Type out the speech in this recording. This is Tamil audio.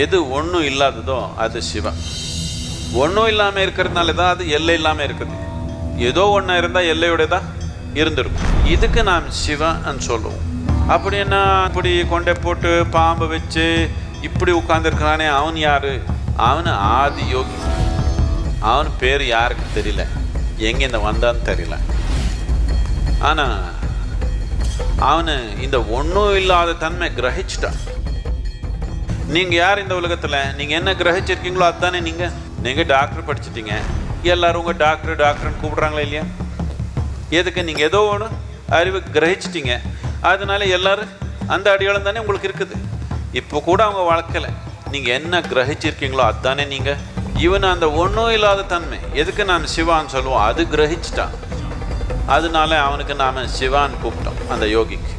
எது ஒன்றும் இல்லாததோ அது சிவா. ஒன்றும் இல்லாமல் இருக்கிறதுனால தான் அது எல்லை இல்லாமல் இருக்குது. ஏதோ ஒன்று இருந்தால் எல்லையோட இருந்திருக்கும். இதுக்கு நாம் சிவன்னு சொல்லுவோம். அப்படி என்ன இப்படி கொண்டை போட்டு பாம்பு வச்சு இப்படி உட்காந்துருக்கிறானே அவன் யார்? அவன் ஆதி யோகி. அவன் பேர் யாருக்கு தெரியல. எங்கே இந்த வந்தான்னு தெரியல. ஆனால் அவனு இந்த ஒன்றும் இல்லாத தன்மை கிரகிச்சிட்டான். நீங்கள் யார் இந்த உலகத்தில்? நீங்கள் என்ன கிரகிச்சிருக்கீங்களோ அதுதானே நீங்கள் நீங்கள் டாக்டர் படிச்சிட்டீங்க. எல்லாரும் உங்கள் டாக்டர் டாக்டர்னு கூப்பிட்றாங்களா இல்லையா? எதுக்கு? நீங்கள் ஏதோ ஒன்று அறிவு கிரகிச்சிட்டீங்க. அதனால எல்லாரும் அந்த அடையாளம் தானே உங்களுக்கு இருக்குது. இப்போ கூட அவங்க வளர்க்கல. நீங்கள் என்ன கிரகிச்சிருக்கீங்களோ அதுதானே நீங்கள் இவன் அந்த ஒன்றும் இல்லாத தன்மை. எதுக்கு நாம் சிவான்னு சொல்லுவோம்? அது கிரகிச்சிட்டான். அதனால அவனுக்கு நாம் சிவான்னு கூப்பிட்டோம் அந்த யோகிக்கு.